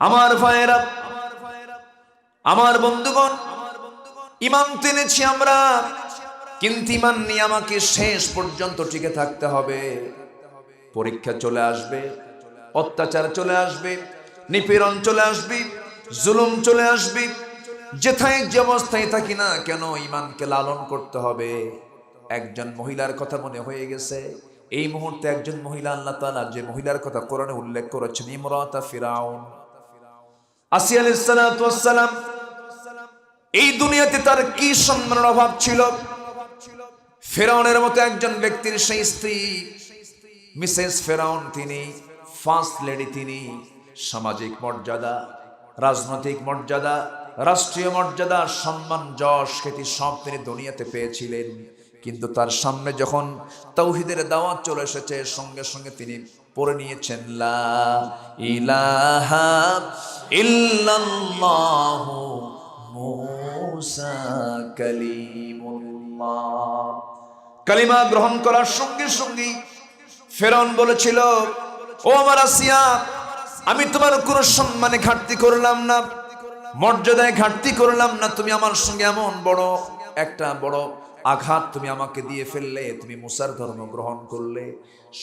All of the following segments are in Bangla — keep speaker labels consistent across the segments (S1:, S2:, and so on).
S1: আমার ভাইয়েরা, আমার বন্ধুগণ ইমান তেনেছি আমরা, কিন্তু ইমান নিয়ে আমাকে শেষ পর্যন্ত টিকে থাকতে হবে। পরীক্ষা চলে আসবে, অত্যাচার চলে আসবে, নিপীড়ন চলে আসবে, জুলুম চলে আসবে, যেথায় যে অবস্থায় থাকি না কেন ইমানকে লালন করতে হবে। একজন মহিলার কথা মনে হয়ে গেছে। এই মুহূর্তে একজন মহিলা, আল্লাহ তাআলা যে মহিলার কথা কোরআনে উল্লেখ করেছেন, ইমরাতা ফিরাউন। আসিয়া আলাইহিস সালাতু ওয়াস সালাম এই দুনিয়াতে তার কি সম্মানের অভাব ছিল? ফেরাউনের মতো একজন ব্যক্তির সেই স্ত্রী, মিসেস ফেরাউন তিনি, ফার্স্ট লেডি তিনি, সামাজিক মর্যাদা, রাজনৈতিক মর্যাদা, রাষ্ট্রীয় মর্যাদা, সম্মান, যশ, খ্যাতি সব তিনি দুনিয়াতে পেয়েছিলেন। কিন্তু তার সামনে যখন তৌহিদের দাওয়াত চলে এসেছে, সঙ্গে সঙ্গে তিনি পড়ে নিয়েছেন লা কালিমা গ্রহণ করার সঙ্গে সঙ্গে ফেরন বলেছিল, ও আমার আসিয়া, আমি তোমার কোনো সম্মানে ঘাটতি করলাম না, মর্যাদায় ঘাটতি করলাম না, তুমি আমার সঙ্গে এমন বড়, একটা বড় আঘাত তুমি আমাকে দিয়ে ফেললে, তুমি মুসার ধর্ম গ্রহণ করলে।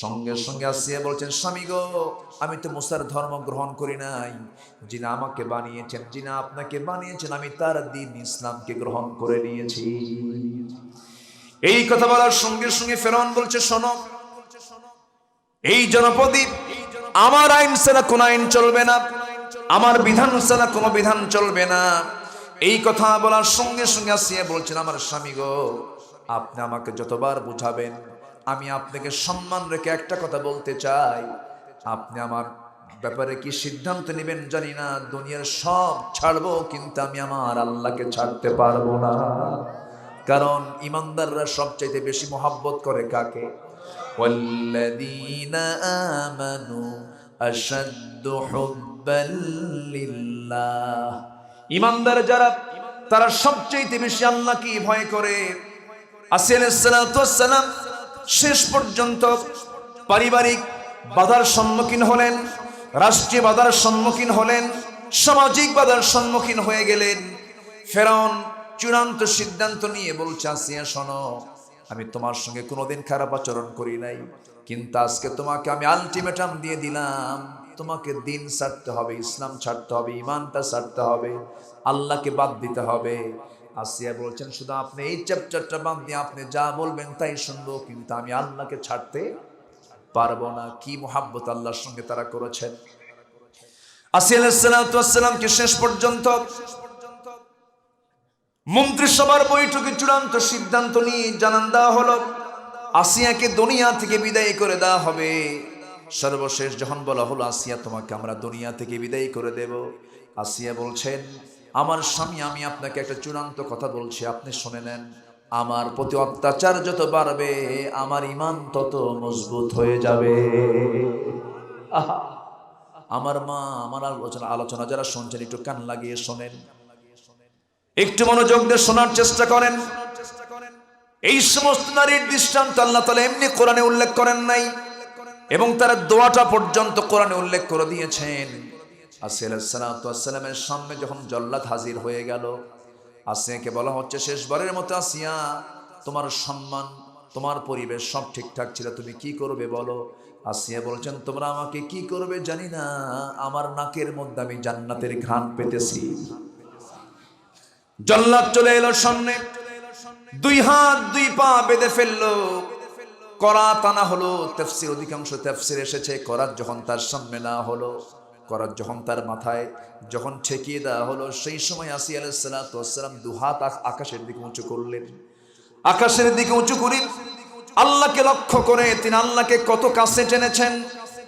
S1: সঙ্গে সঙ্গে আসিয়া বলছেন, স্বামী গো, আমি তো মুসার ধর্ম গ্রহণ করি নাই। যিনি আমাকে বানিয়েছেন, যিনি আপনাকে বানিয়েছেন, আমি তার দিন ইসলামকে গ্রহণ করে নিয়েছি। এই কথা বলার সঙ্গে সঙ্গে ফেরন বলছে, শোনো, এই জনপদী আমার আইন ছাড়া কোন আইন চলবে না, আমার বিধান ছাড়া কোনো বিধান চলবে না। এই কথা বলার সঙ্গে সঙ্গে আসিয়া বলছেন, আমার স্বামী গো, আপনি আমাকে যতবার বুঝাবেন আমি আপনাকে সম্মান রেখে একটা কথা বলতে চাই আপনি আমার ব্যাপারে কি সিদ্ধান্ত নেবেন জানি না দুনিয়ার সব ছাড়বো কিন্তু আমি আমার আল্লাহকে ছাড়তে পারবো না কারণ ইমানদাররা সবচাইতে বেশি মহাব্বত করে কাকে والذين آمنوا أشد حبا لله ইমানদার যারা তারা সবচাইতে বেশি আল্লাহকে ভয় করে আসিয়ালাম শেষ পর্যন্ত পারিবারিক বাধার সম্মুখীন হলেন, রাষ্ট্রীয় বাধার সম্মুখীন হলেন, সামাজিক বাধার সম্মুখীন হয়ে গেলেন। ফেরাউন চূড়ান্ত সিদ্ধান্ত নিয়ে বলছে, আসিয়া শোনো, আমি তোমার সঙ্গে কোনোদিন খারাপ আচরণ করি নাই, কিন্তু আজকে তোমাকে আমি আলটিমেটাম দিয়ে দিলাম। তোমাকে দিন ছাড়তে হবে, ইসলাম ছাড়তে হবে ইমানটা ছাড়তে হবে, আল্লাহকে বাদ দিতে হবে। আসিয়া বলছেন, শুধু আপনি এই চ্যাপ্টারটা বাদ দিয়ে আপনি যা বলবেন তাই শুনব, কিন্তু আমি আল্লাহকে ছাড়তে পারব না। কি মোহাব্বত আল্লাহর সঙ্গে তারা করেছেন। আসিয়া আলাইসালামকে শেষ পর্যন্ত? মন্ত্রিসভার বৈঠকে চূড়ান্ত সিদ্ধান্ত নিয়ে জানান দেওয়া হলো, আসিয়াকে দুনিয়া থেকে বিদায় করে দেওয়া হবে। সর্বশেষ যখন বলা হলো, আসিয়া, তোমাকে আমরা দুনিয়া থেকে বিদায় করে দেব। আসিয়া বলছেন আমার স্বামী, আমি আপনাকে একটা চূড়ান্ত কথা বলছি, আপনি শুনে নেন। আমার প্রতি অত্যাচার যত বাড়বে, আমার ইমান তত মজবুত হয়ে যাবে। আমার মা, আমার আলোচনা আলোচনা যারা শুনছেন, একটু কান লাগিয়ে শোনেন। একটু মনোযোগ দিয়ে শোনার চেষ্টা করেন। এই সমস্ত নারীর দৃষ্টান্ত আল্লাহ তালা এমনি কোরআনে উল্লেখ করেন নাই এবং তারা দোয়াটা পর্যন্ত কোরআনে উল্লেখ করে দিয়েছেন। আসিয়ালামের সামনে যখন জল্লাদ হাজির হয়ে গেল, আসিয়াকে বলা হচ্ছে, শেষবারের মতো আসিয়া, তোমার সম্মান, তোমার পরিবেশ সব ঠিকঠাক ছিল, তুমি কি করবে বলো? আসিয়া বলছেন, তোমরা আমাকে কি করবে জানি না, আমার নাকের মধ্যে আমি জান্নাতের ঘ্রাণ পেতেছি। জল্লাদ চলে এলো সামনে, দুই হাত, দুই পা বেঁধে ফেলল। করাত আনা হলো, তেফসির অধিকাংশ তেফসির এসেছে, করাত যখন তার সামনে না হলো করাত যখন তার মাথায় যখন ঠেকিয়ে দেওয়া হলো, সেই সময় আসি আলাইসালাম দু হাত আকাশের দিকে উঁচু করলেন। আকাশের দিকে উঁচু করি আল্লাহকে লক্ষ্য করে তিনি আল্লাহকে কত কাছে টেনেছেন,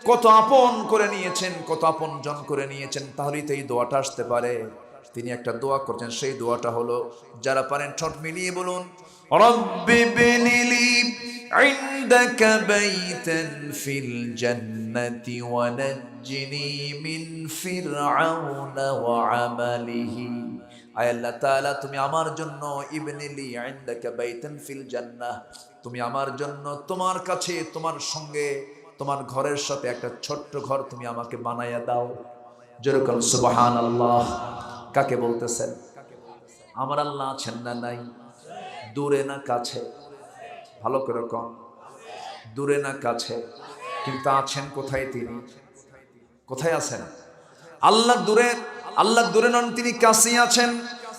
S1: কত আপন করে নিয়েছেন, কত আপন জন করে নিয়েছেন, তাহলেই তো এই দোয়াটা আসতে পারে। তিনি একটা দোয়া করছেন, সেই দোয়াটা হলো, যারা পারেন ঠোঁট মিলিয়ে বলুন, রব্বি বিনিলি عندك بيتا في الجنة ونجني من فرعون وعمله আয় আল্লাহ তাআলা তুমি আমার জন্য ইবনিলি ইনদাকা বাইতান ফিল জান্নাহ তুমি আমার জন্য তোমার কাছে তোমার সঙ্গে তোমার ঘরের সাথে একটা ছোট্ট ঘর তুমি আমাকে বানাইয়া দাও যেরকম সুবাহান আল্লাহ কাকে বলতেছেন আমার আল্লাহ আছেন না নাই দূরে না কাছে ভালো করে কন। দূরে না কাছে, কিন্তু আছেন কোথায় তিনি? কোথায় আছেন? আল্লাহ দূরে আল্লাহ দূরে নন, তিনি কাছে আছেন।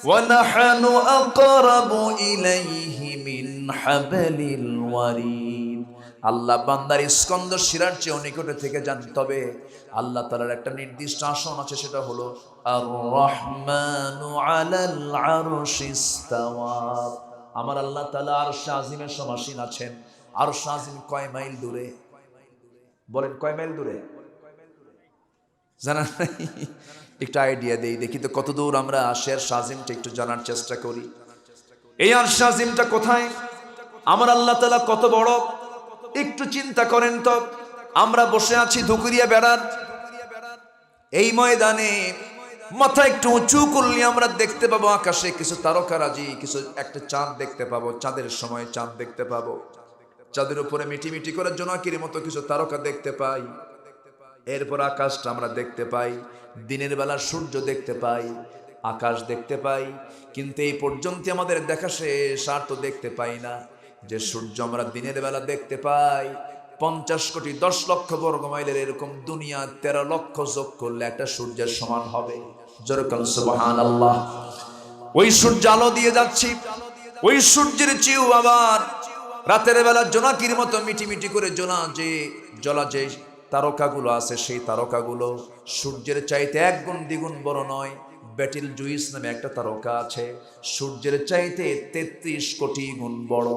S1: ওয়ানাহানু আকরাবু ইলাইহি মিন হাবলিল ওয়ারিদ। আল্লাহ বান্দার স্কন্দ শিরার চেয়ে নিকটে থেকে যান। তবে আল্লাহ তালার একটা নির্দিষ্ট আসন আছে, সেটা হলো আর রহমানু আলাল আরশিস্তাওয়া আমার আল্লাহ তালা আর আজিমের সমাসীন আছেন। আর আজিম কয় মাইল দূরে? বলেন, কয় মাইল দূরে? জানা একটু আইডিয়া দেই, দেখি তো কত দূর আমরা শের শাজিমটা একটু জানার চেষ্টা করি। এই আর শাজিমটা কোথায়? আমার আল্লাহ তালা কত বড়? একটু চিন্তা করেন তো। আমরা বসে আছি ধুকুরিয়া বেড়ার। এই ময়দানে মাথা একটু উঁচু করলে আমরা দেখতে পাবো আকাশে কিছু তারকারাজি কিছু একটা চাঁদ দেখতে পাবো, চাঁদের সময় চাঁদ দেখতে পাবো। চাঁদের উপরে মিটি মিটি করে জোনাকির মতো কিছু তারকা দেখতে পাই। এরপর আকাশটা আমরা দেখতে পাই, দিনের বেলা সূর্য দেখতে পাই, আকাশ দেখতে পাই, কিন্তু এই পর্যন্ত আমাদের দেখা শেষ, আর তো দেখতে পাই না। যে সূর্য আমরা দিনের বেলা দেখতে পাই, পঞ্চাশ কোটি দশ লক্ষ বর্গ মাইলের এরকম দুনিয়া তেরো লক্ষ যোগ করলে একটা সূর্যের সমান হবে। যেরকম সুবহান আল্লাহ ওই সূর্য আলো দিয়ে যাচ্ছি। ওই সূর্যের চেয়েও আবার রাতের বেলা জোনাকির মতো মিটি মিটি করে জোনা যে জলা যে তারকাগুলো আছে, সেই তারকাগুলো সূর্যের চাইতে এক গুণ দ্বিগুণ বড় নয়। ব্যাটিল জুইস নামে একটা তারকা আছে। সূর্যের চাইতে তেত্রিশ কোটি গুণ বড়।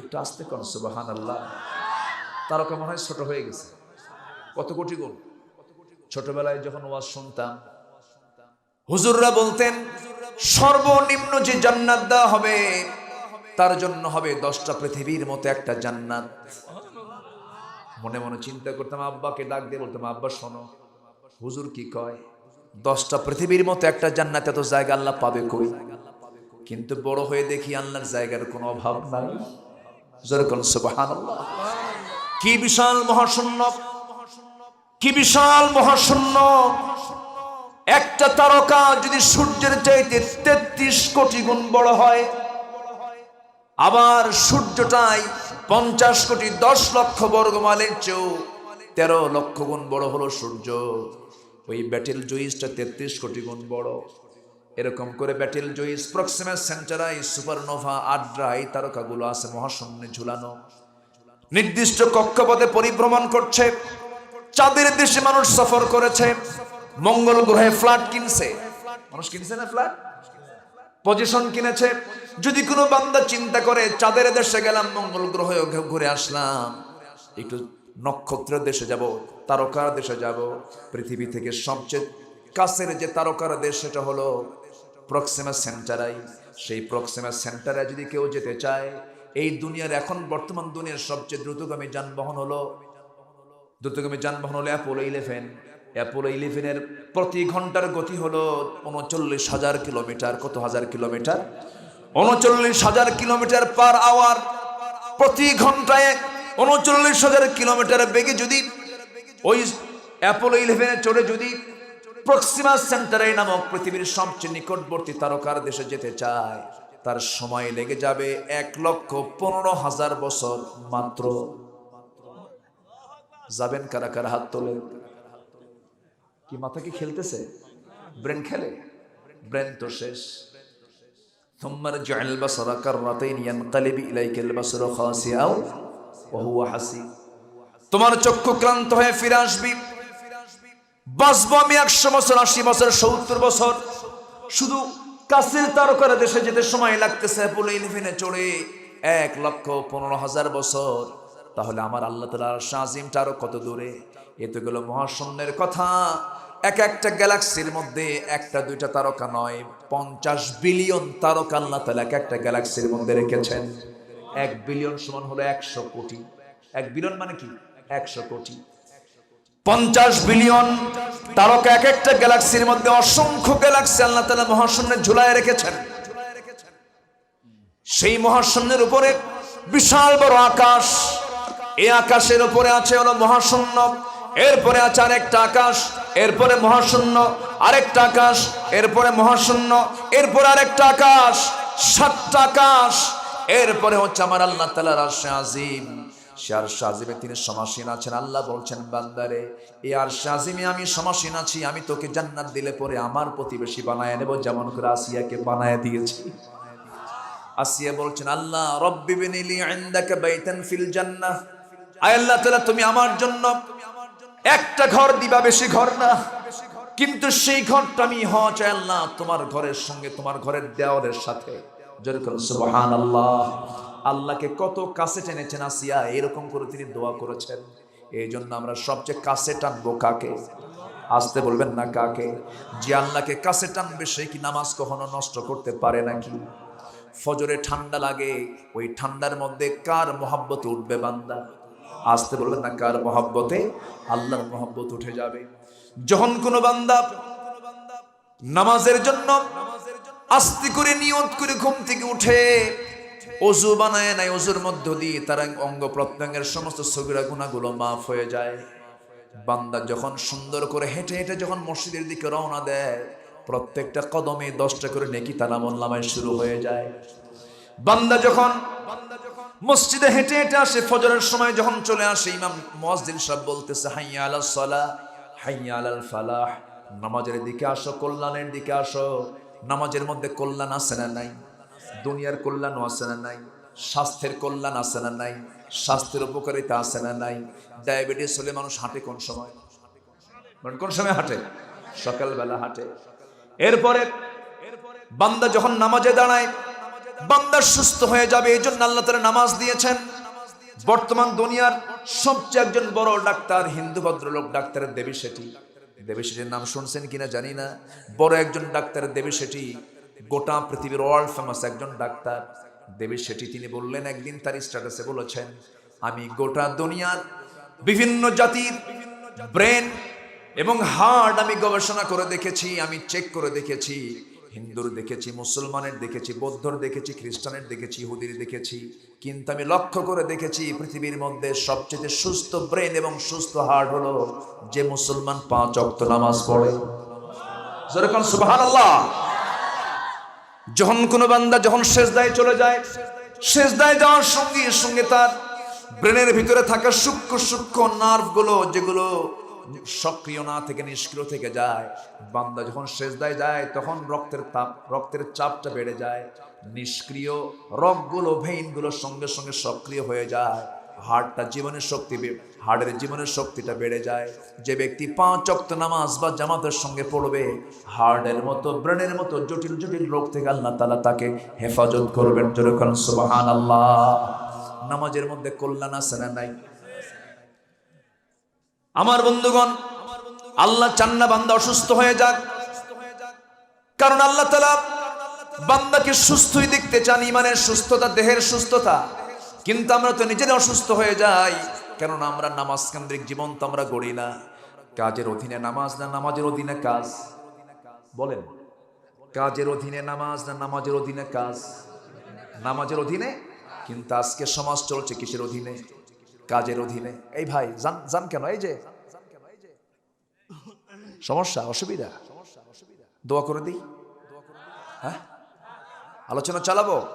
S1: একটু আসতে কন সুবাহান আল্লাহ তারকা মনে হয় ছোট হয়ে গেছে। কত কোটি গুণ? ছোটবেলায় যখন ওয়াজ শুনতাম, হুজুররা বলতেন, সর্বনিম্ন যে জান্নাত দেওয়া হবে, তার জন্য হবে দশটা পৃথিবীর মতো একটা জান্নাত। মনে মনে চিন্তা করতাম, আব্বাকে ডাক দিয়ে বলতাম, আব্বা, শোনো, হুজুর কি কয়? দশটা পৃথিবীর মতো একটা জান্নাত, এত জায়গা আল্লাহ পাবে কই? কিন্তু বড় হয়ে দেখি আল্লাহর জায়গার কোনো অভাব নাই। কি বিশাল মহাশূন্য কি বিশাল মহাশূন্য? একটা তারকা যদি সূর্যের চাইতে তেত্রিশ কোটি গুণ বড় হয়, আবার সূর্যটাই পঞ্চাশ কোটি দশ লক্ষ বর্গ মাইলের চেয়েও তেরো লক্ষ গুণ বড় হলো সূর্য। ওই ব্যাটেল জুইসটা তেত্রিশ কোটি গুণ বড়। এরকম করে Betelgeuse, Proxima Centauri, supernova Adhara এই তারকাগুলো আছে মহাশূন্যে ঝুলানো। নির্দিষ্ট কক্ষপথে পরিভ্রমণ করছে। চাঁদের দেশে মানুষ সফর করেছে, মঙ্গল গ্রহে ফ্ল্যাট কিনছে। মানুষ কিনছে না ফ্ল্যাট? পজিশন কিনেছে। যদি কোনো বান্দা চিন্তা করে, চাঁদের দেশে গেলাম, মঙ্গল গ্রহে ঘুরে আসলাম, একটু নক্ষত্র দেশে যাব, তারকার দেশে যাব, পৃথিবী থেকে সবচেয়ে কাছের যে তারকার দেশ সেটা হলো প্রক্সিমা সেন্টারাই সেই প্রক্সিমা সেন্টারে যদি কেউ যেতে চায়, এই দুনিয়ার এখন বর্তমান দুনিয়ার সবচেয়ে দ্রুতগামী যানবাহন হলো দ্রুতগামী যানবাহন হলো অ্যাপোলো ইলেভেন অ্যাপোলো ইলেভেনের প্রতি ঘণ্টার গতি হলো উনচল্লিশ হাজার কিলোমিটার। কত হাজার কিলোমিটার? উনচল্লিশ হাজার কিলোমিটার পার আওয়ার প্রতি ঘন্টায় উনচল্লিশ হাজার কিলোমিটার বেগে যদি ওই অ্যাপোলো ইলেভেনে চড়ে যদি প্রক্সিমা সেন্টারে নামক পৃথিবীর সবচেয়ে নিকটবর্তী তারকার দেশে যেতে চায়, তার সময় লেগে যাবে এক লক্ষ পনেরো হাজার বছর মাত্র। যাবেন কারা কারা হাত তোলেন কি মাথা কি খেলতেছে ব্রেন খেলে ব্রেন তো শেষ ثم ارجع البصر كرتين ينقلب إليك البصر خاسئا وهو حسير তোমার চক্ষু ক্লান্ত হয়ে ফিরে আসবি বাঁচবো আমি একশো বছর আশি বছর সত্তর বছর শুধু কাছের তারকার দেশে যেতে সময় লাগতেছে পুলে ইলেভেনে চড়ে এক লক্ষ পনেরো হাজার বছর তাহলে আমার আল্লাহ তালা শাহিমটা আরও কত দূরে? এ তো গেল মহাশূন্যের কথা। এক একটা গ্যালাক্সির মধ্যে একটা, দুইটা তারকা নয়, পঞ্চাশ বিলিয়ন তারকা আল্লাহ তালা এক একটা গ্যালাক্সির মধ্যে রেখেছেন। এক বিলিয়ন সমান হলো একশো কোটি। এক বিলিয়ন মানে কি? একশো কোটি। পঞ্চাশ বিলিয়ন তারকা এক একটা গ্যালাক্সির মধ্যে অসংখ্য গ্যালাক্সি আল্লাহ তালা মহাশূন্যে ঝুলায় রেখেছেন। সেই মহাশূন্যের উপরে বিশাল বড় আকাশ এই আকাশের উপরে আছে হলো মহাশূন্য, এরপরে আছে আরেকটা আকাশ, এরপরে মহাশূন্য, আরেকটা আকাশ, এরপরে মহাশূন্য, এরপরে আরেকটা আকাশ, সাতটা আকাশ, এরপরে হচ্ছে আমার আল্লাহ তালার আরশে আজিম। সে আর সাজিমে তিনি সমাসীন আছেন। আল্লাহ বলছেন, বান্দারে এ আর সাজিমে আমি সমাসীন আছি, আমি তোকে জান্নাত দিলে পরে আমার প্রতিবেশী বানায় নেব, যেমন করে আসিয়াকে বানায় দিয়েছি। আসিয়া বলছেন, আল্লাহ, রব্বি বিনিলি ইনদাকা বাইতান ফিল জান্নাহ। আয় আল্লাহ তাআলা, তুমি আমার জন্য একটা ঘর দিবা, বেশি ঘর না। কিন্তু সেই ঘরটা আমি চাই আল্লাহ তোমার ঘরের সঙ্গে, তোমার ঘরের দেওয়ালের সাথে। আল্লাহকে কত কাছে টেনেছেন আসিয়া, এরকম করে তিনি দোয়া করেছেন। এই জন্য আমরা সবচেয়ে কাছে টানবো কাকে? আসতে বলবেন না কাকে? যে আল্লাহকে কাছে টানবে, সে কি নামাজ কখনো নষ্ট করতে পারে নাকি? ফজরে ঠান্ডা লাগে, ওই ঠান্ডার মধ্যে কার মহাব্বত উঠবে বান্দা? আসতে বলবেন না, কার মহাব্বতে? আল্লাহর মহাব্বত উঠে যাবে। যখন কোনো বান্দা নামাজের জন্য আস্তে করে নিয়ত করে ঘুম থেকে উঠে, অজু বানায় নাই, অজুর মধ্য দিয়ে তার অঙ্গ প্রত্যঙ্গের সমস্ত সগিরা গুণাগুলো মাফ হয়ে যায়। বান্দা যখন সুন্দর করে হেঁটে হেঁটে যখন মসজিদের দিকে রওনা দেয়, প্রত্যেকটা কদমে দশটা করে নেকি তারা মোল্লামায় শুরু হয়ে যায়। বান্দা যখন মসজিদে হেঁটে হেঁটে আসে, ফজরের সময় যখন চলে আসে, ইমাম মসজিদ সাহেব বলতেছে, হাইয়া আলাল সালাহ, হাইয়া আলাল ফালাহ। নামাজের দিকে আসো, কল্যাণের দিকে আসো। নামাজের মধ্যে কল্যাণ আছে না নাই? দুনিয়ার কল্যাণও আছে না নাই? স্বাস্থ্যের কল্যাণ আছে না নাই? স্বাস্থ্যের উপকারিতা আছে না নাই? ডায়াবেটিস হলে মানুষ হাঁটে কোন সময়? কোন সময় হাঁটে? সকালবেলা হাঁটে। এরপরে বান্দা যখন নামাজে দাঁড়ায় বান্দা সুস্থ হয়ে যাবে এই জন্য আল্লাহ তালা নামাজ দিয়েছেন। বর্তমান দুনিয়ার সবচেয়ে একজন বড় ডাক্তার হিন্দু ভদ্রলোক ডাক্তারের দেবী সেটি দেবী সেটির নাম শুনছেন কিনা জানি না। বড় একজন ডাক্তার দেবী সেটি গোটা পৃথিবীর ওয়ার্ল্ড ফেমাস একজন ডাক্তার। দেবী সেটি তিনি বললেন, একদিন তার স্ট্যাটাসে বলেছেন, আমি গোটা দুনিয়ার বিভিন্ন জাতির ব্রেন এবং হার্ট আমি গবেষণা করে দেখেছি, আমি চেক করে দেখেছি। হিন্দুর দেখেছি, মুসলমানের দেখেছি, বৌদ্ধর দেখেছি, খ্রিস্টানের দেখেছি, ইহুদির দেখেছি। কিন্তু আমি লক্ষ্য করে দেখেছি, পৃথিবীর মধ্যে সবচেয়ে সুস্থ ব্রেন এবং সুস্থ হার্ট হলো যে মুসলমান পাঁচ অক্ত নামাজ পড়ে। যেরকম সুবহানাল্লাহ। যখন কোনো বান্দা যখন শেষদায় চলে যায় শেষদায় যাওয়ার সঙ্গে সঙ্গে তার ব্রেনের ভিতরে থাকা সূক্ষ্ম সূক্ষ্ম নার্ভগুলো যেগুলো সক্রিয় না থেকে নিষ্ক্রিয় থেকে যায়। বান্দা যখন শেষদায় যায়, তখন রক্তের তাপ, রক্তের চাপটা বেড়ে যায়। নিষ্ক্রিয় রগগুলো, ভেইনগুলো সঙ্গে সঙ্গে সক্রিয় হয়ে যায়। হার্টটা জীবনের শক্তি হার্টের জীবনের শক্তিটা বেড়ে যায়। যে ব্যক্তি পাঁচ অক্ত নামাজ বা জামাতের সঙ্গে পড়বে হার্টের মতো, ব্রেনের মতো জটিল জটিল রোগ থেকে আল্লাহ তালা তাকে হেফাজত করবেন। যেরকম সুবাহান আল্লাহ নামাজের মধ্যে কল্যাণ আছে না নাই? আমার বন্ধুগণ, আল্লাহ চান্না বান্দা অসুস্থ হয়ে যাক। কারণ আল্লাহ তালা বান্দাকে সুস্থই দেখতে চান, ইমানের সুস্থতা, দেহের সুস্থতা। কিন্তু আমরা তো নিজেরা অসুস্থ হয়ে যাই, কেননা আমরা নামাজ কেন্দ্রিক জীবন তো আমরা গড়ি না। কাজের অধীনে নামাজ না নামাজের অধীনে কাজ? বলেন, কাজের অধীনে নামাজ না নামাজের অধীনে কাজ? নামাজের অধীনে? কিন্তু আজকে সমাজ চলছে কিসের অধীনে? কাজের অধীনে। এই ভাই জান জান কেন? এই যে সমস্যা, অসুবিধা? দোয়া করে দিই। হ্যাঁ? আলোচনা চালাবো?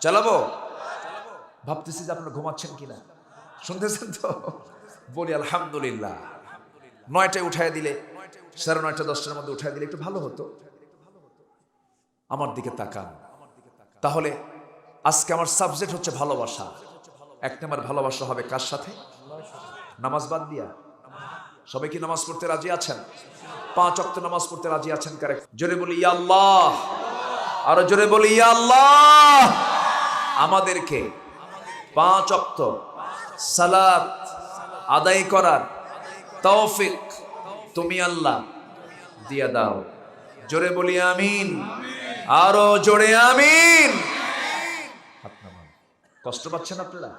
S1: চালাবো? ভাবতেছি যে আপনারা ঘুমাচ্ছেন কিনা। শুনতেছেন তো? বলি, আলহামদুলিল্লাহ। নয়টায় উঠায় দিলে, সাড়ে নয়টা, দশটার মধ্যে উঠায় দিলে একটু ভালো হতো। আমার দিকে তাকান। তাহলে আজকে আমার সাবজেক্ট হচ্ছে ভালোবাসা। এক নম্বর ভালোবাসা হবে কার সাথে? নামাজ বাদ দিয়া। সবাই কি নামাজ পড়তে রাজি আছেন? পাঁচ অক্ত নামাজ পড়তে রাজি আছেন কারে? জোরে বলি, ইয়া আল্লাহ! আরও জোরে বলি, ইয়া আল্লাহ! আমাদেরকে পাঁচ অক্ত সালাত আদায় করার তৌফিক তুমি আল্লাহ দিয়া দাও। জোরে বলি, আমিন। আরও জোরে, আমিন। কষ্ট পাচ্ছেন আপনারা?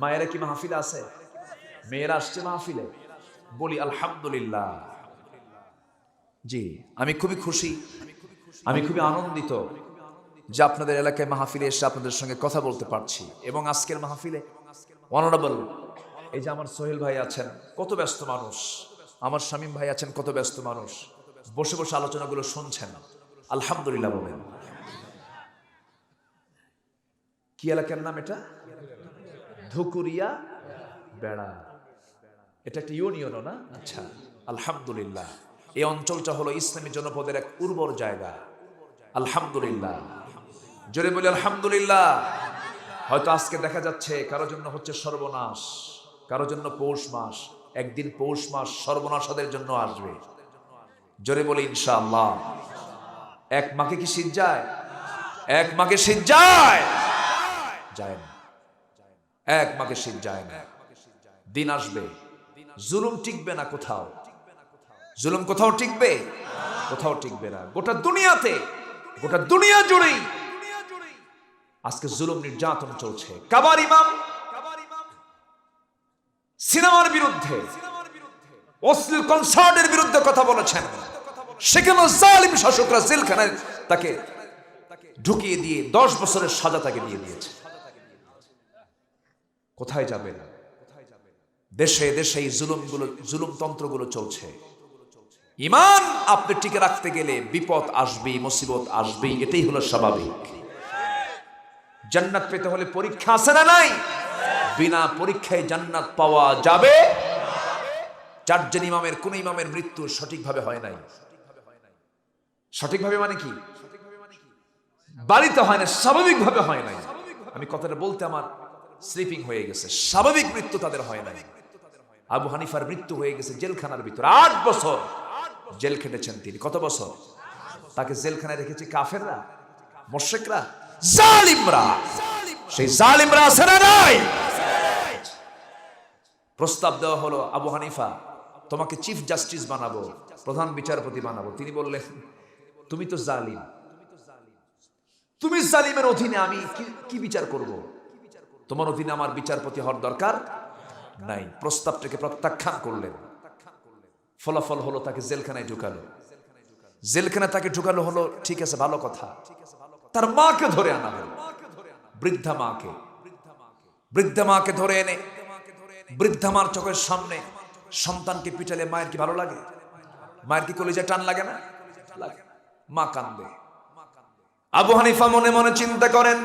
S1: মায়েরা কি মাহফিলে আছে? মেয়েরা আসছে মাহফিলে? বলি, আলহামদুলিল্লাহ। জি, আমি খুবই খুশি। আমি খুবই আনন্দিত যে আপনাদের এলাকায় মাহফিলে এসে আপনাদের সঙ্গে কথা বলতে পারছি। এবং আজকের মাহফিলে অনারেবল এই যে আমার সোহেল ভাই আছেন, কত ব্যস্ত মানুষ। আমার শামীম ভাই আছেন, কত ব্যস্ত মানুষ। বসে বসে আলোচনাগুলো শুনছেন। আলহামদুলিল্লাহ বলেন। কি এলাকার নাম এটা? ধুকুরিয়া বেড়া। এটা একটা ইউনিয়নও না? আচ্ছা আলহামদুলিল্লাহ। এই অঞ্চলটা হলো ইসলামী জনপদের এক উর্বর জায়গা। আলহামদুলিল্লাহ। জোরে বলি আলহামদুলিল্লাহ। হয়তো আজকে দেখা যাচ্ছে কারও জন্য হচ্ছে সর্বনাশ, কারও জন্য পৌষ মাস, একদিন পৌষ মাস সর্বনাশাদের জন্য আসবে। জোরে বলি ইনশাআল্লাহ। এক মাকে কি শীত যায়? এক মাকে শীত যায়? যায় না। এক মাকে শীত যায় না। দিন আসবে। জুলুম টিকবে না কোথাও। জুলুম কোথাও টিকবে? কোথাও টিকবে না। গোটা দুনিয়াতে, গোটা দুনিয়া জুড়েই আজকে জুলুম নির্যাতন চলছে। কাবার ইমাম, সিনেমার বিরুদ্ধে, অশ্লীল কনসার্টের বিরুদ্ধে কথা বলেছেন। সেখানে জালিম শাসকরা জেলখানায় তাকে ঢুকিয়ে দিয়ে দশ বছরের সাজা তাকে দিয়ে দিয়েছে। কোথায় যাবেন? দেশে দেশে এই জুলুমগুলো, জুলুমতন্ত্রগুলো চলছে। ইমান আপনি টিকে রাখতে গেলে বিপদ আসবেই, মুসিবত আসবেই, এটাই হলো স্বাভাবিক। জান্নাত পেতে হলে পরীক্ষা আছে না নাই? বিনা পরীক্ষায় জান্নাত পাওয়া যাবে? চারজন ইমামের, কোন ইমামের মৃত্যু সঠিকভাবে হয় নাই। সঠিকভাবে মানে কি? বাড়িতে হয় না, স্বাভাবিকভাবে হয় নাই। আমি কথাটা বলতে আমার স্লিপিং হয়ে গেছে। স্বাভাবিক মৃত্যু তাদের হয় নাই। আবু হানিফার মৃত্যু হয়ে গেছে জেলখানার ভিতরে। আট বছর জেল খেটেছেন তিনি। কত বছর? তাকে জেলখানায় রেখেছে কাফেররা, মোশেকরা, জালিমরা। সেই জালিমরা আছে না নাই? প্রস্তাব দেওয়া হলো, আবু হানিফা, তোমাকে চিফ জাস্টিস বানাবো, প্রধান বিচারপতি বানাবো। তিনি বললেন, তুমি তো জালিম। তুমি জালিমের অধীনে আমি কি- কি বিচার করব? তোমার অধীনে আমার বিচারপতি হওয়ার দরকার নাই, প্রস্তাবটাকে প্রত্যাখ্যান করলেন। ফলাফল হলো তাকে জেলখানায় ঢুকালো। জেলখানায় তাকে ঢুকালো হলো, ঠিক আছে, ভালো কথা। তার মাকে ধরে আনা হলো বৃদ্ধা মাকে। বৃদ্ধা মাকে ধরে এনে, বৃদ্ধা মার চোখের সামনে সন্তানকে পিটালে মায়ের কি ভালো লাগে? মায়ের কি কলেজে টান লাগে না? মা কান্দে আবু হানিফা মনে মনে চিন্তা করেন,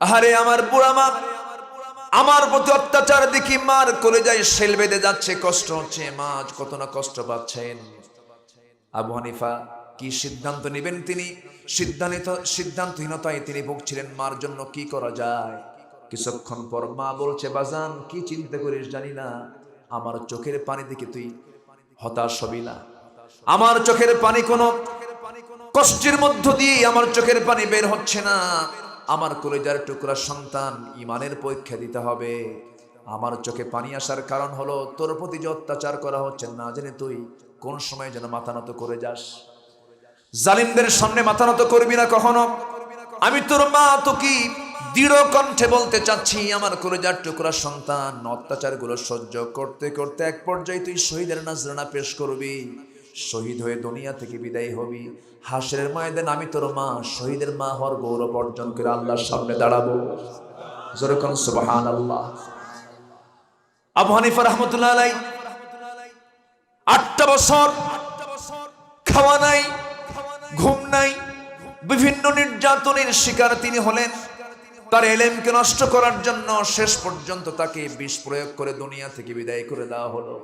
S1: আহারে আমার বুড়া মা আমার প্রতি অত্যাচার দেখি মার করে কলেজায় সেল বেঁধে যাচ্ছে, কষ্ট হচ্ছে, মা কত না কষ্ট পাচ্ছেন। আবু হানিফা, কি সিদ্ধান্ত নেবেন তিনি? সিদ্ধান্ত, সিদ্ধান্তহীনতায় তিনি ভুগছিলেন, মার জন্য কি করা যায়? কিছুক্ষণ পর মা বলছে, বাজান, কি চিন্তা করিস জানি না। আমার চোখের পানি দেখে তুই হতাশ হবি না। আমার চোখের পানি কোনো কষ্টের মধ্য দিয়ে আমার চোখের পানি বের হচ্ছে না। আমার কলেজার টুকরা সন্তান ইমানের পরীক্ষা দিতে হবে। আমার চোখে পানি আসার কারণ হলো, তোর প্রতি যে অত্যাচার করা হচ্ছে না জেনে তুই কোন সময় যেন মাথা নত করে যাস। জালিমদের সামনে মাথা নত করবি না কখনো? আমি তোর মা তো কি দৃঢ় কণ্ঠে বলতে চাচ্ছি, আমার কলেজার টুকরা সন্তান, অত্যাচারগুলো সহ্য করতে করতে এক পর্যায়ে তুই শহীদের নাজরানা পেশ করবি। শহীদ হয়ে দুনিয়া থেকে বিদায় হবি। হাসের ময়দান আমি তোর মা, শহীদের মা হওয়ার গৌরব অর্জন করে আল্লাহর সামনে দাঁড়াবো। যেরকম সুবহান আল্লাহ আবু হানিফা রহমতুল্লাহ আলাই আটটা বছর খাওয়া নাই, ঘুম নাই, বিভিন্ন নির্যাতনের শিকার তিনি হলেন। তার এলেমকে নষ্ট করার জন্য শেষ পর্যন্ত তাকে বিষ প্রয়োগ করে দুনিয়া থেকে বিদায় করে দেওয়া হলো।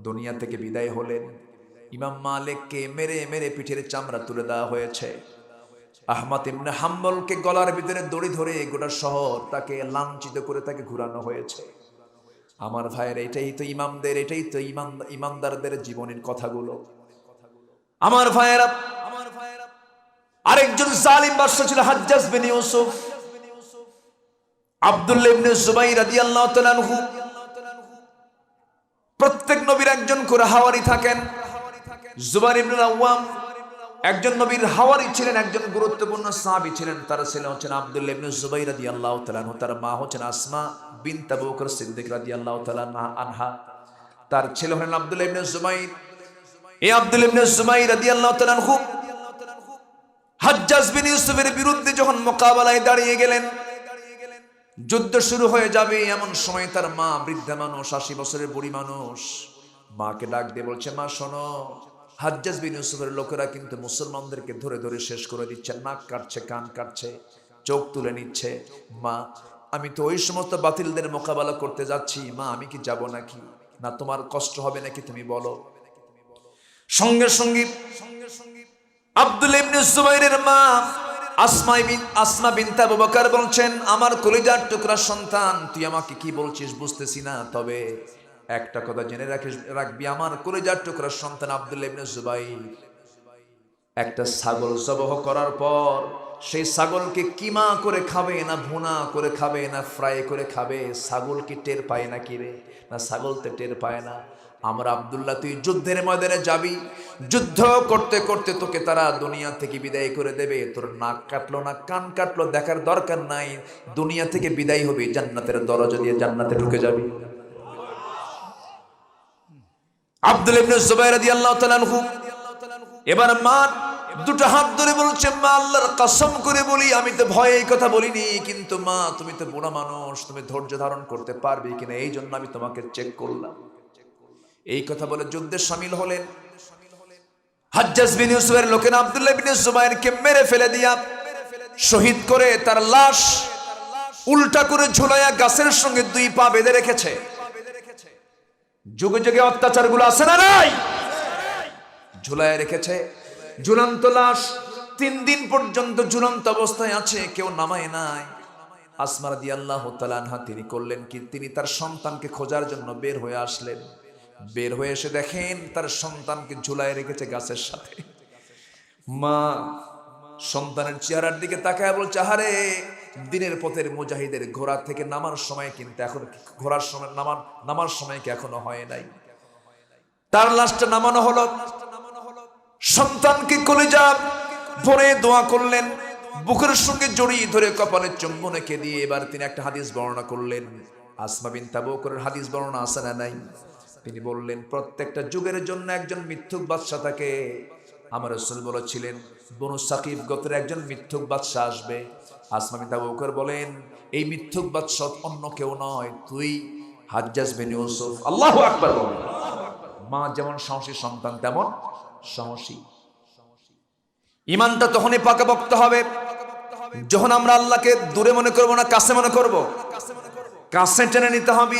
S1: দুনিয়া থেকে বিদায় হলেন। ইমাম মালিককে মেরে মেরে পিঠের চামড়া তুলে দেওয়া হয়েছে। আহমদ ইবনে হাম্বলকে গলার ভিতরে দড়ি ধরে গোটা শহর তাকে লাঞ্ছিত করে তাকে ঘুরানো হয়েছে। আমার ভাইয়ের এটাই তো ইমামদের, এটাই তো ইমাম ইমামদারদের জীবনের কথাগুলো। আমার ভাইয়েরা আমার ভাইয়েরা আরেকজন জালিম বাদশা ছিল হাজ্জাজ বিন ইউসুফ। আব্দুল্লাহ ইবনে জুবাইর রাদিয়াল্লাহু তাআলা প্রত্যেক নবীর একজন করে হাওয়ারি থাকেন। জুবাইর ইবনুল আওয়াম একজন নবীর হাওয়ারি ছিলেন, একজন গুরুত্বপূর্ণ সাহাবী ছিলেন। তার ছেলে হচ্ছেন আব্দুল্লাহ ইবনে জুবাইর রাদিয়াল্লাহু তাআলা আনহু, তার মা হচ্ছেন আসমা বিনত আবু বকর সিদ্দিক রাদিয়াল্লাহু তাআলা আনহা তার ছেলে হলেন আব্দুল্লাহ ইবনে জুবাইর। এই আব্দুল ইবনে জুবাইর রাদিয়াল্লাহু তাআলা আনহু হাজ্জাজ বিন ইউসুফের বিরুদ্ধে যখন মোকাবেলায় দাঁড়িয়ে গেলেন, যুদ্ধ শুরু হয়ে যাবে এমন সময় তার মা বৃদ্ধা মানুষ, আশি বছরের বুড়ি মানুষ, মাকে ডাক দিয়ে বলছে, মা, শোনো হাজ্জাজ বিন ইউসুফের লোকেরা কিন্তু মুসলমানদেরকে ধরে ধরে শেষ করে দিচ্ছে, নাক কাটছে, কান কাটছে, চোখ তুলে নিচ্ছে। মা, আমি তো ওই সমস্ত বাতিলদের মোকাবেলা করতে যাচ্ছি। মা, আমি কি যাব নাকি? না, তোমার কষ্ট হবে নাকি তুমি বলো? সঙ্গে সঙ্গে আব্দুল ইবনে জুবাইরের মা আসমা বিন আসমা বিনতে বকর বলছেন, আমার কলিজার টুকরা সন্তান, তুই আমাকে কি বলছিস বুঝতেছি না, তবে একটা কথা জেনে রাখিস, রাখবি আমার কলিজার টুকরা সন্তান আব্দুল জুবাইর। একটা ছাগল জবহ করার পর সেই ছাগলকে কিমা করে খাবে না ভুনা করে খাবে না ফ্রাই করে খাবে? ছাগল কি টের পায় না কি রে? না ছাগল তো টের পায় না। আমরা আব্দুল্লাহ, তুই যুদ্ধের ময়দানে যাবি। যুদ্ধ করতে করতে তোকে তারা দুনিয়া থেকে বিদায় করে দেবে। তোর নাক কাটলো না, কান কাটলো, দেখার দরকার নাই। দুনিয়া থেকে বিদায় হবে, জান্নাতের দরজা দিয়ে জান্নাতে ঢুকে যাবি। আব্দুল ইবনে জুবাইর রাদিয়াল্লাহু তাআলা আনহু। এবার মা দুটো হাত ধরে বলছে, মা, আল্লাহর কসম করে বলি, আমি তো ভয়ে এই কথা বলিনি, কিন্তু মা, তুমি তো বুড়া মানুষ, তুমি ধৈর্য ধারণ করতে পারবে কিনা, এই জন্য আমি তোমাকে চেক করলাম। এই কথা বলে যুদ্ধে সামিল হলেন। হাজ্জাজ বিন ইউসুফের লোকেরা আব্দুল্লাহ বিন জুবাইরকে মেরে ফেলে দিয়া শহীদ করে তার লাশ উল্টা করে ঝুলাইয়া গাছের সঙ্গে দুই পা বেঁধে রেখেছে। যুগে যুগে অত্যাচারগুলো আছে না নাই? ঝুলায় রেখেছে। ঝুলন্ত লাশ তিন দিন পর্যন্ত ঝুলন্ত অবস্থায় আছে, কেউ নামায় নাই। আসমার আল্লাহ তালানহা তিনি করলেন কি? তিনি তার সন্তানকে খোঁজার জন্য বের হয়ে আসলেন। বের হয়ে এসে দেখেন তার সন্তানকে ঝুলায় রেখেছে গাছের সাথে। মা সন্তানের চেহারার দিকে তাকায় বলছে, আহারে দিনের পথের মুজাহিদের ঘোড়া থেকে নামার সময় কিন্তু এখন ঘোড়ার সময় নামার নামার সময় কি এখনও হয় নাই? তার লাশটা নামানো হলো। সন্তানকে কলিজা ভরে দোয়া করলেন, বুকের সঙ্গে জড়িয়ে ধরে কপালে চুম্বন দিয়ে এবার তিনি একটা হাদিস বর্ণনা করলেন। আসমা বিন তাবুকরের হাদিস বর্ণনা আছে না নাই? তিনি বললেন, প্রত্যেকটা যুগের জন্য একজন মিথ্যুক বাদশা থাকে। আমার রসুল বলেছিলেন, বনু সাকিব গোত্রের একজন মিথ্যুক বাদশা আসবে। আসমা বিন তাবুকর বলেন, এই মিথ্যুক বাদশা অন্য কেউ নয়, তুই হাজ্জাজ বিন ইউসুফ। আল্লাহু আকবার বলেন। মা যেমন সাহসী, সন্তান তেমন সাহসী। ইমানটা তখনই পাকাপোক্ত হবে, যখন আমরা আল্লাহকে দূরে মনে করব না, কাছে মনে করব। কাছে টেনে নিতে হবে।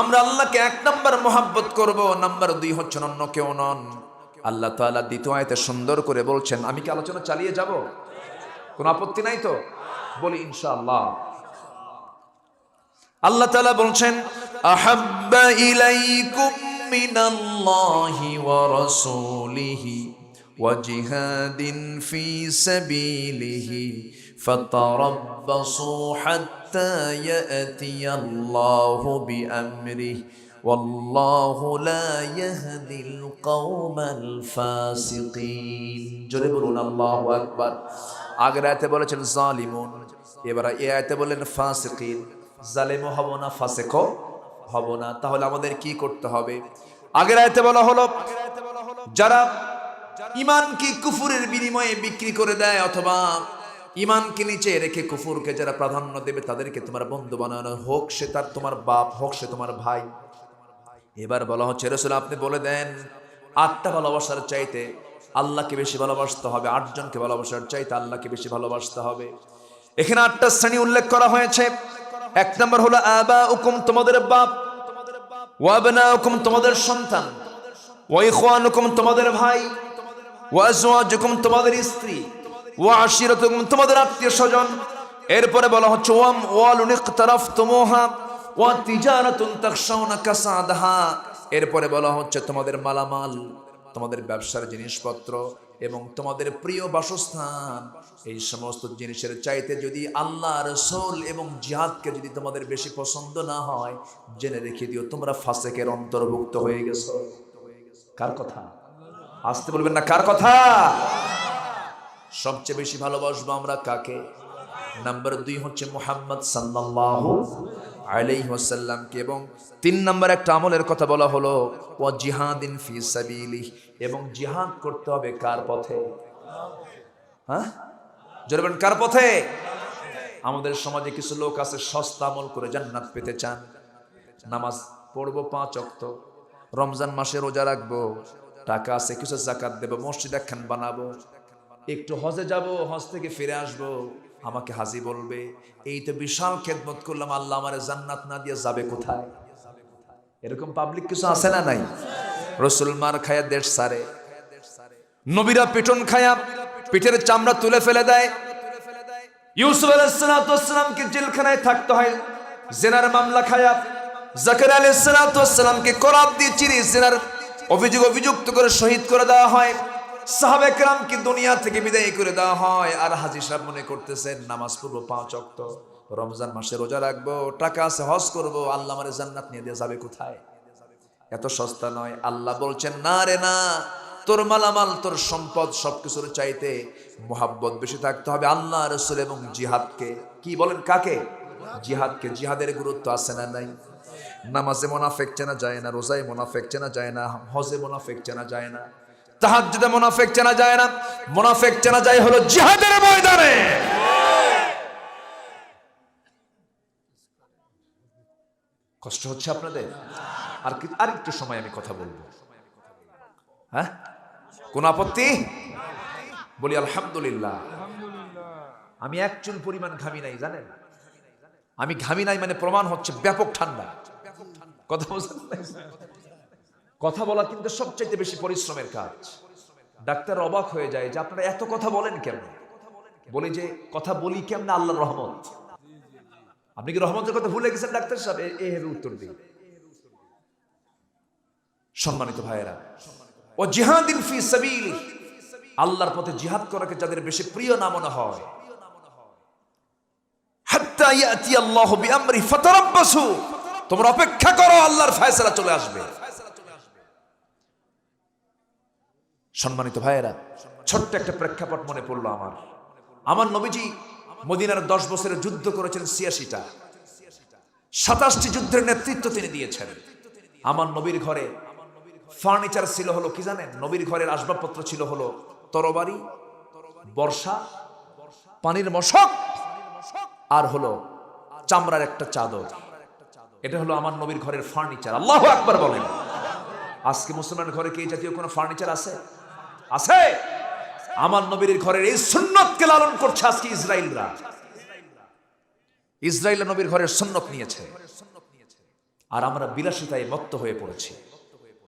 S1: আমরা আল্লাহকে এক নাম্বার মোহাব্বত করব, নাম্বার দুই হচ্ছেন অন্য কেউ নন। আল্লাহ তাআলা দ্বিতীয় আয়তে সুন্দর করে বলছেন, আমি কি আলোচনা চালিয়ে যাব? কোন আপত্তি নাই তো? বলি ইনশাআল্লাহ আল্লাহ তাআলা বলছেন আহাব্বা ইলাইকুম মিনাল্লাহি ওয়া রাসূলিহি وجهاد في سبيله فتربصوا حتى يأتي الله بأمره والله لا يهدي القوم الفاسقين জোরে বলুন আল্লাহু আকবার আগের আয়াতে বলেছেন জালিমুন এবার এ আয়াতে বললেন, ফাসিকিন, জালেমও হব না, ফাসেকও হব না। তাহলে আমাদের কি করতে হবে? আগের আয়তে বলা হলো, যারা ইমানকে কুফুরের বিনিময়ে বিক্রি করে দেয় অথবা ইমানকে নিচে রেখে কুফুরকে যারা প্রাধান্য দেবে, তাদেরকে তোমার বন্ধু বানানো হোক, সে তার তোমার বাপ হোক, সে তোমার ভাই। এবার বলা হচ্ছে, রসুল, আপনি বলে দেন, আটটা ভালোবাসার চাইতে আল্লাহকে বেশি ভালোবাসতে হবে, আটজনকে ভালোবাসার চাইতে আল্লাহকে বেশি ভালোবাসতে হবে। এখানে আটটা শ্রেণি উল্লেখ করা হয়েছে। এক নম্বর হলো আবা হুকুম তোমাদের বাপ। ওয়াবনা হুকুম তোমাদের সন্তান। ওয়াইখান হুকুম তোমাদের ভাই। ওয়াজওয়াজুকুম তোমাদের স্ত্রী। ওয়া আশিরাতুকুম, তোমাদের আত্মীয় স্বজন। এরপরে বলা হচ্ছে, ওয়াম ওয়ালুন ইকতারাফতুমুহা ওয়া তিজারাতুন তাখশাউনা কাসাদাহা। এরপরে বলা হচ্ছে, তোমাদের মালামাল, তোমাদের ব্যবসার জিনিসপত্র এবং তোমাদের প্রিয় বাসস্থান, এই সমস্ত জিনিসের চাইতে যদি আল্লাহ রসুল এবং জিহাদকে যদি তোমাদের বেশি পছন্দ না হয়, জেনে রেখে দিও, তোমরা ফাসেকের অন্তর্ভুক্ত হয়ে গেছো। কার কথা? আসতে বলবেন না, কার কথা? সবচেয়ে বেশি ভালোবাসবো আমরা কাকে? নাম্বার দুই হচ্ছে মোহাম্মদ সাল্লাল্লাহু আলাইহি ওয়াসাল্লামকে এবং তিন নাম্বার একটা আমলের কথা বলা হলো ও জিহাদিন ফি সাবিলি এবং জিহাদ করতে হবে কার পথে? হ্যাঁ? জোরে কার পথে? আমাদের সমাজে কিছু লোক আছে, সস্তা আমল করে জান্নাত পেতে চান। নামাজ পড়ব পাঁচ অক্ত রমজান মাসে রোজা রাখব, টাকা আছে, কিছু জাকাত দেবো, মসজিদ একখান বানাবো, একটু হজে যাব, হজ থেকে ফিরে আসব। আমাকে হাজি বলবে, এই তো বিশাল খেদমত করলাম, আল্লাহ আমার জান্নাত না দিয়ে যাবে কোথায়? এরকম পাবলিক কিছু আছে না নাই? রসুল মার খায়া দেশ সারে। নবীরা পিটন খায়া পিঠের চামড়া তুলে ফেলে দেয়। ইউসুফ আলাইসালামকে জেলখানায় থাকতে হয়, জেনার মামলা খায়া। জাকির আলাইসালামকে করাত দিয়ে চিরি জেনার অভিযোগ অভিযুক্ত করে শহীদ করে দেওয়া হয়। সাহাবে কেরামকে দুনিয়া থেকে বিদায় করে দেওয়া হয়। আর হাজি সাহেব মনে করতেছেন, নামাজ পড়ব পাঁচ অক্ত রমজান মাসে রোজা রাখব, টাকা আছে, হজ করব, আল্লাহ আমারে জান্নাত নিয়ে দিয়ে যাবে কোথায়? এত সস্তা নয়। আল্লাহ বলছেন, না রে না, তোর মালামাল, তোর সম্পদ সবকিছুর চাইতে মোহাব্বত বেশি থাকতে হবে আল্লাহ, রসুল এবং জিহাদকে। কি বলেন, কাকে? জিহাদকে। জিহাদের গুরুত্ব আছে না নাই? নামাজে মোনাফেক চেনা যায় না, রোজায় মোনাফেক চেনা যায় না, হজে মোনাফেক চেনা যায় না। তাহাজ্জুদে মোনাফেক চেনা যায় না। মোনাফেক চেনা যায় হলো জিহাদের ময়দানে। কষ্ট হচ্ছে আপনাদের? আর কি আর একটু সময় আমি কথা বলব। হ্যাঁ? কোন আপত্তি? বলি, আলহামদুলিল্লাহ। আমি এক চুল পরিমাণ ঘামি নাই, জানেন? আমি ঘামি নাই মানে প্রমাণ হচ্ছে ব্যাপক ঠান্ডা। কথা বুঝলেন? কথা বলা কিন্তু সবচাইতে বেশি পরিশ্রমের কাজ। ডাক্তার অবাক হয়ে যায় যে আপনারা এত কথা বলেন কেন? বলি যে, কথা বলি কেমন আল্লাহর রহমত? আপনি কি রহমতের কথা ভুলে গেছেন ডাক্তার সাহেব? উত্তর দিন। সম্মানিত ভাইয়েরা, ও জিহাদিন ফি সাবিল আল্লাহর পথে জিহাদ করাকে যাদের বেশি প্রিয় না মনে হয়। হাত্তা ইয়াতি আল্লাহু বিআমরি ফাতারাব্বাসু। তোমরা অপেক্ষা করো, আল্লাহর ফয়সালা চলে আসবে। সম্মানিত ভাইয়েরা, ছোট্ট একটা প্রেক্ষাপট মনে পড়ল আমার। আমার নবীজি মদিনার দশ বছরের যুদ্ধ করেছেন ছিয়াশিটা। সাতাশটি যুদ্ধের নেতৃত্ব তিনি দিয়েছেন। আমার নবীর ঘরে ফার্নিচার ছিল হলো কি জানেন? নবীর ঘরের আসবাবপত্র ছিল হলো তরবারি, বর্ষা, পানির মশক আর হলো চামড়ার একটা চাদর। এটা হলো আমার নবীর ঘরের ফার্নিচার। আল্লাহ আকবার বলেন। আজকে মুসলমানের ঘরে কি জাতীয় কোনো ফার্নিচার আছে? আছে। আমার নবীর ঘরের এই সুন্নতকে লালন করছে আজকে ইসরায়েলরা ইসরায়েল নবীর ঘরের সুন্নত নিয়েছে। আর আমরা বিলাসিতায় মত্ত হয়ে পড়েছি।